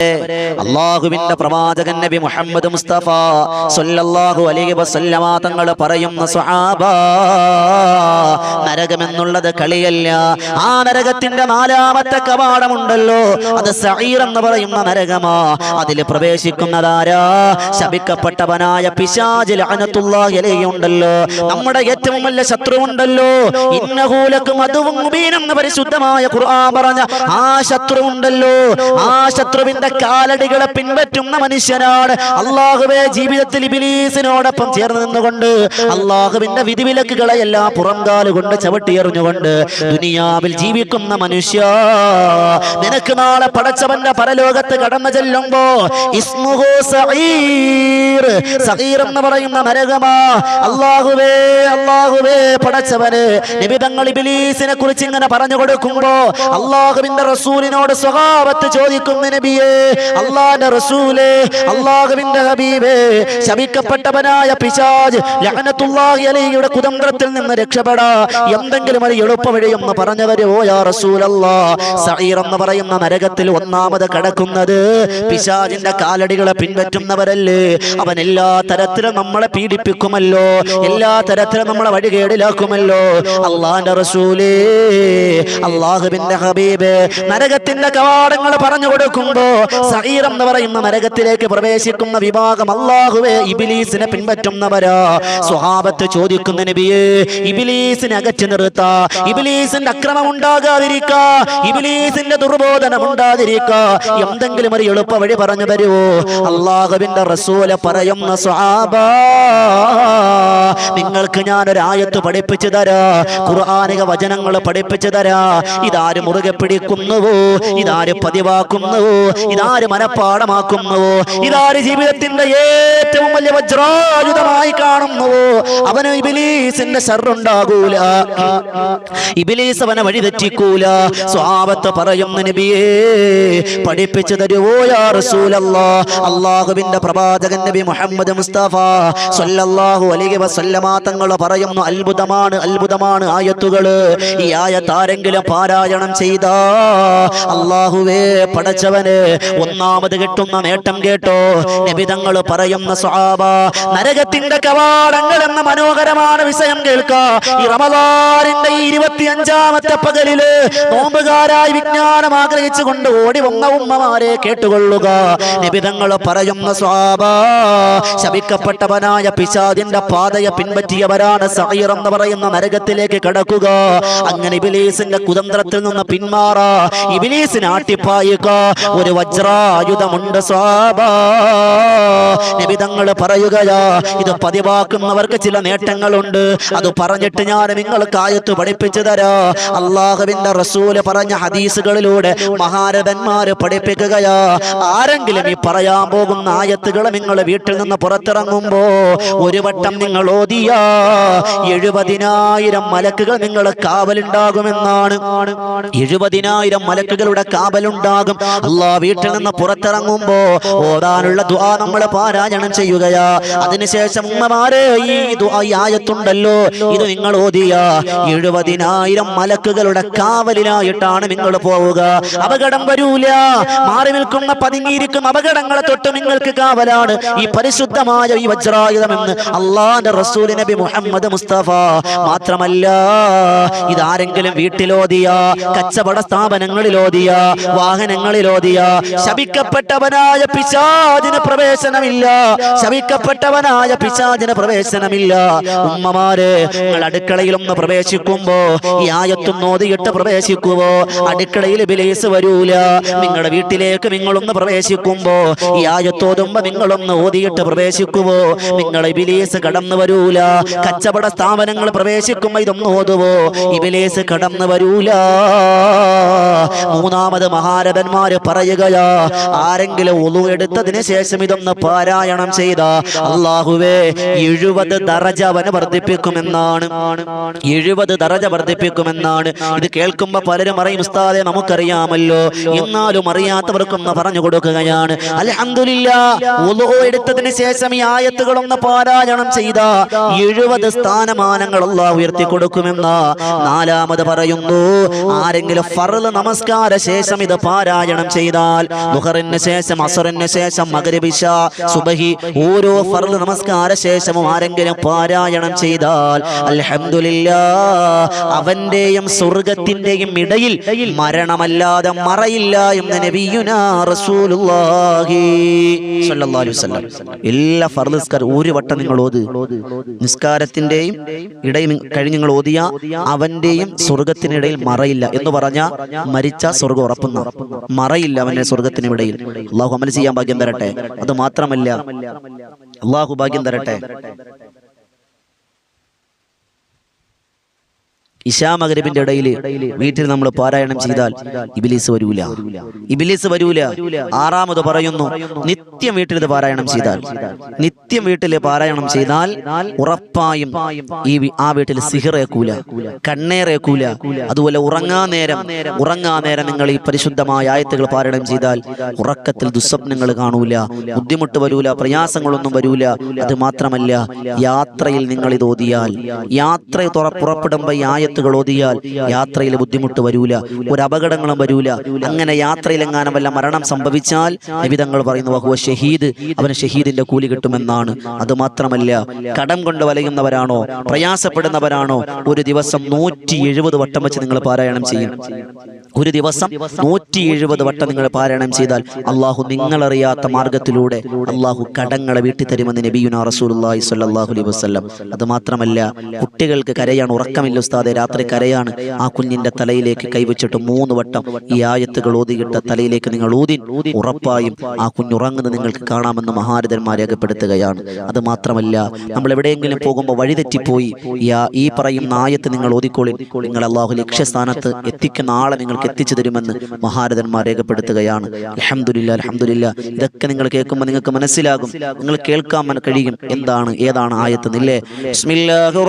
അള്ളാഹുവിന്റെ പ്രവാചകൻ നബി മുഹമ്മദ് മുസ്തഫ സല്ലല്ലാഹു അലൈഹി വസല്ലമ തങ്ങൾ പറയുന്ന സ്വഹാബ നരകമെന്നുള്ളത് കളിയല്ല. ആ നരകത്തിന്റെ നാലാമത്തെ കവാടമുണ്ടല്ലോ. അത് സഹീർ എന്ന് പറയുന്ന നരകമാ. അതിൽ പ്രവേശിക്കുന്നതാരാ? ശപിക്കപ്പെട്ടവനായ പിശാജ് ലഅനത്തുല്ലാഹി അലൈഹി ഉണ്ടല്ലോ. നമ്മുടെ ഏറ്റവും വലിയ ശത്രുവുണ്ടല്ലോ. ഇന്നഹൂലക്കും അതും എന്ന് പരിശുദ്ധമായ ഖുർആൻ പറഞ്ഞ ആ ശത്രു ഉണ്ടല്ലോ ആ ശത്രുവിന്റെ കാലടികളെ പിൻപറ്റുന്ന മനുഷ്യനാണ്. അള്ളാഹുവെ ജീവിതത്തിൽ ഇബിലീസിനോടൊപ്പം ചേർന്ന് നിന്നുകൊണ്ട് അള്ളാഹുവിന്റെ വിധിവിലക്കുകളെ എല്ലാം പുറംകാലുകൊണ്ട് ചവിട്ടിയെറിഞ്ഞുകൊണ്ട് ദുനിയാവിൽ ജീവിക്കുന്ന മനുഷ്യ നിനക്ക് നാളെ പടച്ചവന്റെ പരലോകത്ത് കടന്നു ചെല്ലുമ്പോ ഇസ്മുഹു സഈർ സഈർ എന്ന് പറയുന്ന നരകമാ. അള്ളാഹുവേ അള്ളാഹുവേ പടച്ചവന് നിബിതങ്ങൾ ഇബിലീസിനെ കുറിച്ച് ഇങ്ങനെ പറഞ്ഞു കൊടുക്കുമ്പോ അള്ളാഹുവിന്റെ റസൂലിനോട് സ്വഭാവത്ത് ചോദിക്കുന്ന നബിയേ അള്ളാന്റെ റസൂലേ അള്ളാഹുവിന്റെ ഹബീബേ ശമിക്കപ്പെട്ടവനായ പിശാജ് ലഅനത്തുല്ലാഹി അലിയുടെ കുതന്ത്രത്തിൽ നിന്ന് രക്ഷപ്പെടാ. എന്തെങ്കിലും ഒരു എളുപ്പ വഴിയെന്ന് പറഞ്ഞവര് ഓ യാ റസൂലല്ലാ. സഈർ എന്ന് പറയുന്ന നരകത്തിൽ ഒന്നാമത് കടക്കുന്നത് പിശാജിന്റെ കാലടികളെ പിൻപറ്റുന്നവരല്ലേ? അവൻ എല്ലാ തരത്തിലും നമ്മളെ പീഡിപ്പിക്കുമല്ലോ. എല്ലാ തരത്തിലും നമ്മളെ വഴികേടിലാക്കുമല്ലോ. അള്ളാന്റെ റസൂലേ അള്ളാഹുബിന്റെ ഹബീബ്. നരകത്തിന്റെ കവാടങ്ങൾ പറഞ്ഞു കൊടുക്കുമ്പോ സഹീർ എന്ന് പറയുന്ന നരകത്തിലേക്ക് പ്രവേശിക്കുന്ന വിഭാഗം അള്ളാഹുവേ ഇബിലീസിനെ പിൻപറ്റുന്നവരാ. സ്വഹാബത്ത് ചോദിക്കുന്ന നബിയേ ഇബിലീസിനെ അകറ്റി നിർത്ത. ഇബിലീസിന്റെ അക്രമം ഉണ്ടാകാതിരിക്ക. ഇബിലീസിന്റെ ദുർബോധനം ഉണ്ടാതിരിക്ക. എന്തെങ്കിലും ഒരു എളുപ്പ വഴി പറഞ്ഞു തരുവോ? അള്ളാഹുവിന്റെ റസൂല പറയുന്ന സ്വഹാബ നിങ്ങൾക്ക് ഞാൻ ഒരു ആയത്ത് പഠിപ്പിച്ചു തരാ. ഖുർആാനിക വചനങ്ങൾ പഠിപ്പിച്ചു തരാ. ഇതാര് മുറുകെ പിടിക്കുന്നുവോ? ഇതാര് പതിവാക്കുന്നുവോ? ഇതാര് മനപ്പാടമാക്കുന്നുവോ? ഇതാര് ജീവിതത്തിന്റെ ഏറ്റവും വലിയ വജ്രായുധമായി കാണുന്നുവോ? അവന് ഇബിലീസിന്റെ ഷറുണ്ടാകൂല ഇബിലീസ് അവനെ വഴിതെറ്റിക്കൂല. സ്വാപത്ത് പറയുന്ന നബിയേ പഠിപ്പിച്ചു തരുവോ യാ റസൂലല്ലാ. അള്ളാഹുവിന്റെ പ്രവാചകൻ നബി മുഹമ്മദ് മുസ്തഫ സല്ലല്ലാഹു അലൈഹി വസല്ലമ തങ്ങൾ പറയുന്നു അത്ഭുതമാണ് അത്ഭുതമാണ് ആയത്തുകൾ ഈ ആയത്ത് ആരെങ്കിലും പാരായണം ചെയ്താ അള്ളാഹുവേ പടച്ചവന് ഒന്നാമത് കിട്ടുന്ന നേട്ടം കേട്ടോ. നബിതങ്ങൾ പറയുന്ന സ്വഹാബ നരകത്തിന്റെ കവാടങ്ങൾ എന്ന മനോഹരമാണ് വിഷയം കേൾക്ക. ഈ റമദാനിന്റെ ഇരുപത്തിയഞ്ചാമത്തെ പകലിൽ നോമ്പുകാരായി വിജ്ഞാനം ആഗ്രഹിച്ചുകൊണ്ട് ഓടി വന്ന ഉമ്മമാരെ കേട്ടുകൊള്ളുക. നിബിതങ്ങൾ പറയുന്ന സ്വാബ ശപിക്കപ്പെട്ടവനായ പിശാദിന്റെ പാതയെ പിൻപറ്റിയവരാണ് സഹീർ എന്ന് പറയുന്ന നരകത്തിലേക്ക് കടക്കുക. അങ്ങനെ ഇബിലീസിന്റെ കുതന്ത്രത്തിൽ നിന്ന് പിന്മാറാ. ഇബിലീസിനാട്ടിപ്പായുക ഒരു വജ്രായുധമുണ്ട് സ്വാബ നിബിതങ്ങൾ പറയുകയാ ഇത് പതിവാക്കുന്നവർക്ക് ചില നേട്ടങ്ങളുണ്ട്. അത് പറഞ്ഞിട്ട് ഞാൻ നിങ്ങൾക്ക് ആയത്ത് പഠിപ്പിച്ചു തരാ. അള്ളാഹുവിന്റെ റസൂൽ പറഞ്ഞ ഹദീസുകളിലൂടെ മഹാരഥന്മാര് പഠിപ്പിക്കുകയാ. ആരെങ്കിലും ഈ പറയാൻ പോകുന്ന ആയത്തുകൾ നിങ്ങൾ വീട്ടിൽ നിന്ന് പുറത്തിറങ്ങുമ്പോ ഒരു വട്ടം നിങ്ങൾ ഓതിയ. എഴുപതിനായിരം മലക്കുകൾ നിങ്ങൾ കാവലുണ്ടാകുമെന്നാണ്. എഴുപതിനായിരം മലക്കുകളുടെ കാവലുണ്ടാകും. അല്ലാ വീട്ടിൽ നിന്ന് പുറത്തിറങ്ങുമ്പോ ഓതാനുള്ള ദ്വാ നമ്മൾ പാരായണം ചെയ്യുകയാ. അതിനുശേഷം ഉമ്മമാരെ ഈ ആയത്തുണ്ടല്ലോ. ഇത് നിങ്ങൾ ഓതിയ. എഴുപതിനായിരം മലക്കുകളുടെ കാവലിലായിട്ടാണ് നിങ്ങൾ പോവുക. അപകടം വരൂല. മാറി നിൽക്കുന്ന പതുങ്ങിയിരിക്കുന്ന അപകടങ്ങളെ തൊട്ട് നിങ്ങൾക്ക് കാവലാണ്. ഈ പരിശുദ്ധമായ ഈ വജ്രായുധം എന്ന് അള്ളാന്റെ റസൂൽ നബി മുഹമ്മദ് മുസ്തഫ മാത്രമല്ല ഇതാരെങ്കിലും വീട്ടിലോതിയ കച്ചവട സ്ഥാപനങ്ങളിലോതിയ വാഹനങ്ങളിലോതിയ ശപിക്കപ്പെട്ടവനായ പിശാചിന് പ്രവേശനമില്ല. ശമിക്കപ്പെട്ടവനായ പിശാചിന് പ്രവേശനമില്ല. ഉമ്മമാരെ നിങ്ങൾ അടുക്കളയിൽ ഒന്ന് പ്രവേശിക്കുമ്പോ ഈ നോതിയിട്ട് പ്രവേശിക്കുവോ? അടുക്കളയിൽ ബിലേസ് വരൂല. നിങ്ങളുടെ വീട്ടിലേക്ക് നിങ്ങളൊന്ന് പ്രവേശിക്കുമ്പോ ഈ നിങ്ങളൊന്ന് ഓതിയിട്ട് പ്രവേശിക്കുവോ? നിങ്ങളെ ബിലേസ് കടന്നു വരൂല. കച്ചവട സ്ഥാപനങ്ങൾ പ്രവേശിക്കുമ്പോ ഇതൊന്ന് ഓതുവോ? ഇബിലേസ് കടന്നു വരൂല. മൂന്നാമത് മഹാരഥന്മാര് പറയുകയാ ആരെങ്കിലും ഒതു എടുത്തതിന് ശേഷം ഇതൊന്ന് പാരായണം ചെയ്ത അള്ളാഹുവേ എഴുപത് ദറജ അവന് വർദ്ധിപ്പിക്കുമെന്നാണ്. എഴുപത് ദറജ വർദ്ധിപ്പിക്കുമെന്നാണ്. ഇത് കേൾക്കുമ്പോ പലരും അറിയും ഉസ്താദെ നമുക്കറിയാമല്ലോ. എന്നാലും അറിയാത്തവർക്കൊന്ന് പറഞ്ഞു കൊടുക്കുകയാണ്. ഒളു എടുത്തതിന് ശേഷം ഈ ആയത്തുകളൊന്ന് പാരായണം ചെയ്ത എഴുപത് സ്ഥാനമാനങ്ങൾ അള്ളാഹ് ഉയർത്തി കൊടുക്കുമെന്ന നാലാമത് പറയുന്നു. ആരെങ്കിലും ഫർൾ നമസ്കാര ശേഷം ഇത് പാരായണം ചെയ്താൽ ദുഹറിന് ശേഷം അസറിന് ശേഷം മകരിബിഷ സുബഹി ഓരോ ഫർദ് നമസ്കാര ശേഷവും ആരെങ്കിലും പാരായണം ചെയ്താൽ അൽഹംദുലില്ലാ അവന്റെയും സ്വർഗത്തിന്റെയും ഇടയിൽ മരണമല്ലാതെ മറയില്ല എന്ന് റസൂലുള്ളാഹി അലൈഹി വസല്ലം. എല്ലാ ഫർദ് ഒരു വട്ടം നിങ്ങൾ ഓത്. നിസ്കാരത്തിന്റെയും ഇടയിൽ കഴിഞ്ഞ് നിങ്ങൾ ഓതിയ അവന്റെയും സ്വർഗത്തിനിടയിൽ മറയില്ല എന്ന് പറഞ്ഞ മരിച്ച സ്വർഗം ഉറപ്പുന്ന. മറയില്ല അവന്റെ സ്വർഗത്തിനിടയിൽ അള്ളാഹു അമൽ ചെയ്യാൻ ഭാഗ്യം തരട്ടെ. അത് മാത്രമല്ല. അള്ളാഹു ഭാഗ്യം തരട്ടെ. ഇശാ മകരബിന്റെ ഇടയിൽ വീട്ടിൽ നമ്മൾ പാരായണം ചെയ്താൽ ഇബിലീസ് വരൂല. ഇബിലീസ് വരൂല. ആറാമത് പറയുന്നു നിത്യം വീട്ടിൽ ഇത് പാരായണം ചെയ്താൽ. നിത്യം വീട്ടിൽ പാരായണം ചെയ്താൽ ഉറപ്പായും ഈ ആ വീട്ടിൽ സിഹിറേക്കൂല കണ്ണേറേക്കൂല അതുപോലെ ഉറങ്ങാ നേരം ഉറങ്ങാ നേരം നിങ്ങൾ ഈ പരിശുദ്ധമായ ആയത്തുകൾ പാരായണം ചെയ്താൽ ഉറക്കത്തിൽ ദുസ്വപ്നങ്ങൾ കാണൂല ബുദ്ധിമുട്ട് വരൂല പ്രയാസങ്ങളൊന്നും വരൂല. അത് മാത്രമല്ല യാത്രയിൽ നിങ്ങൾ ഇത് ഓതിയാൽ യാത്ര പുറപ്പെടുമ്പോൾ പുറപ്പെടുമ്പോ ഈ ആയത്തുകൾ ഓതിയാൽ യാത്രയിൽ ബുദ്ധിമുട്ട് വരൂല ഒരു അപകടങ്ങളും വരൂല. അങ്ങനെ യാത്രയിലെങ്ങാനും വല്ല മരണം സംഭവിച്ചാൽ നബിതങ്ങൾ പറയുന്നു വഹുവ ഷഹീദ്. അവന് ഷഹീദിന്റെ കൂലി കിട്ടുമെന്നാണ്. അത് മാത്രമല്ല കടം കൊണ്ട് വലയുന്നവരാണോ പ്രയാസപ്പെടുന്നവരാണോ ഒരു ദിവസം നൂറ്റി എഴുപത് വട്ടം വെച്ച് നിങ്ങൾ പാരായണം ചെയ്യും ഒരു ദിവസം നൂറ്റി എഴുപത് വട്ടം നിങ്ങൾ പാരായണം ചെയ്താൽ അള്ളാഹു നിങ്ങളറിയാത്ത മാർഗത്തിലൂടെ അള്ളാഹു കടങ്ങളെ വീട്ടി തരുമെന്ന് നബിയുന റസൂലുള്ളാഹി സ്വല്ലല്ലാഹു അലൈഹി വസ്ലം അത് മാത്രമല്ല കുട്ടികൾക്ക് കരയാണ് ഉറക്കമില്ല ഉസ്താദെ രാത്രി കരയാണ്. ആ കുഞ്ഞിന്റെ തലയിലേക്ക് കൈവച്ചിട്ട് മൂന്ന് വട്ടം ഈ ആയത്തുകൾ ഓതിയിട്ട തലയിലേക്ക് നിങ്ങൾ ഊതി. ഉറപ്പായും ആ കുഞ്ഞുറങ്ങുന്നത് നിങ്ങൾക്ക് കാണാമെന്ന് മഹാരഥന്മാർ രേഖപ്പെടുത്തുകയാണ്. അത് മാത്രമല്ല നമ്മൾ എവിടെയെങ്കിലും പോകുമ്പോൾ വഴിതെറ്റിപ്പോയി ഈ പറയുന്ന ആയത്ത് നിങ്ങൾ ഓതിക്കോളിൻ. നിങ്ങൾ അള്ളാഹു ലക്ഷ്യസ്ഥാനത്ത് എത്തിക്കുന്ന ആളെ നിങ്ങൾക്ക് എത്തിച്ചു തരുമെന്ന് മഹാരഥന്മാർ രേഖപ്പെടുത്തുകയാണ്. അലഹമുല്ല അലഹമുല്ല ഇതൊക്കെ നിങ്ങൾ കേൾക്കുമ്പോൾ നിങ്ങൾക്ക് മനസ്സിലാകും. നിങ്ങൾ കേൾക്കാൻ കഴിയും. എന്താണ് ഏതാണ് ആയത്ത് നില്ലേ ബിസ്മില്ലാഹിർ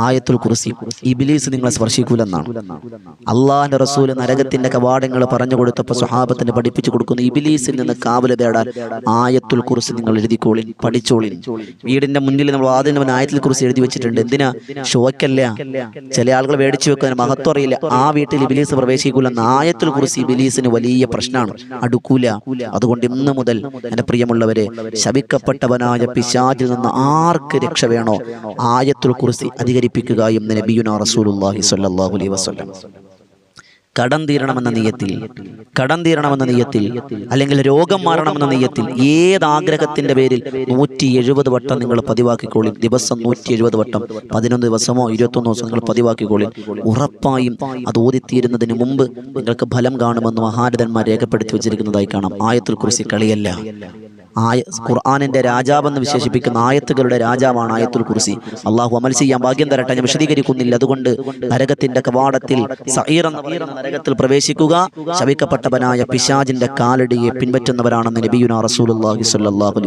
ആയത്തുൽ കുറിസി ഇബിലീസ് നിങ്ങളെ സ്പർശിക്കൂലെന്നാണ്. അള്ളാഹിന്റെ റസൂൽ നരകത്തിന്റെ കവാടങ്ങൾ പറഞ്ഞു കൊടുത്തപ്പോൾ സ്വഹാബത്തിന് പഠിപ്പിച്ചു കൊടുക്കുന്ന ഇബിലീസിൽ നിന്ന് കാവൽ തേടാൻ ആയത്തുൽ കുറിസി നിങ്ങൾ എഴുതിക്കോളിൻ പഠിച്ചോളിൻ. വീടിന്റെ മുന്നിൽ നമ്മൾ ആദ്യം അവൻ ആയത്തുൽ കുറിച്ച് എഴുതി വെച്ചിട്ടുണ്ട്. എന്തിനാ? ഷോക്കല്ല ചില ആളുകൾ മേടിച്ചു വെക്കാൻ മഹത്വം അറിയില്ല. ആ വീട്ടിൽ ഇബിലീസ് പ്രവേശിക്കൂലെന്ന് ആയത്തുൽ കുറിസി ഇബിലീസിന് വലിയ പ്രശ്നമാണ്. അടുക്കൂല. അതുകൊണ്ട് ഇന്ന് മുതൽ എന്റെ പ്രിയമുള്ളവരെ ശപിക്കപ്പെട്ടവനായ പിശാചിൽ നിന്ന് ആർക്ക് രക്ഷ വേണോ? ആയത്തുൽ കുർസി അധികരിപ്പിക്കുക എന്ന് നബിയുന റസൂലുള്ളാഹി സ്വല്ലല്ലാഹു അലൈഹി വസല്ലം. കടം തീരണമെന്ന നെയ്യത്തിൽ കടം തീരണമെന്ന നെയ്യത്തിൽ അല്ലെങ്കിൽ രോഗം മാറണമെന്ന നെയ്യത്തിൽ ഏത് ആഗ്രഹത്തിന്റെ പേരിൽ നൂറ്റി എഴുപത് വട്ടം നിങ്ങൾ പതിവാക്കിക്കോളിൻ. ദിവസം നൂറ്റി എഴുപത് വട്ടം പതിനൊന്ന് ദിവസമോ ഇരുപത്തൊന്ന് ദിവസം നിങ്ങൾ പതിവാക്കിക്കോളിൻ. ഉറപ്പായും അത് ഓതിത്തീരുന്നതിന് മുമ്പ് നിങ്ങൾക്ക് ഫലം കാണുമെന്ന് മഹാരഥന്മാർ രേഖപ്പെടുത്തി വെച്ചിരിക്കുന്നതായി കാണാം. ആയത്തിൽ കുറിച്ച് കളിയല്ല. ആയ ഖുർആാനിന്റെ രാജാവെന്ന് വിശേഷിപ്പിക്കുന്ന ആയത്തുകളുടെ രാജാവാണ് ആയത്തുൽ കുർസി. അള്ളാഹു അമൽ ചെയ്യാൻ ഭാഗ്യം തരട്ടെ ഞാൻ വിശദീകരിക്കുന്നില്ല. അതുകൊണ്ട് നരകത്തിന്റെ കവാടത്തിൽ സഹീർ എന്ന പറയുന്ന നരകത്തിൽ പ്രവേശിക്കുക ശവിക്കപ്പെട്ടവനായ പിശാജിന്റെ കാലടിയെ പിൻപറ്റുന്നവരാണെന്ന് നബിയുന റസൂലുള്ളാഹി സ്വല്ലല്ലാഹു അലൈഹി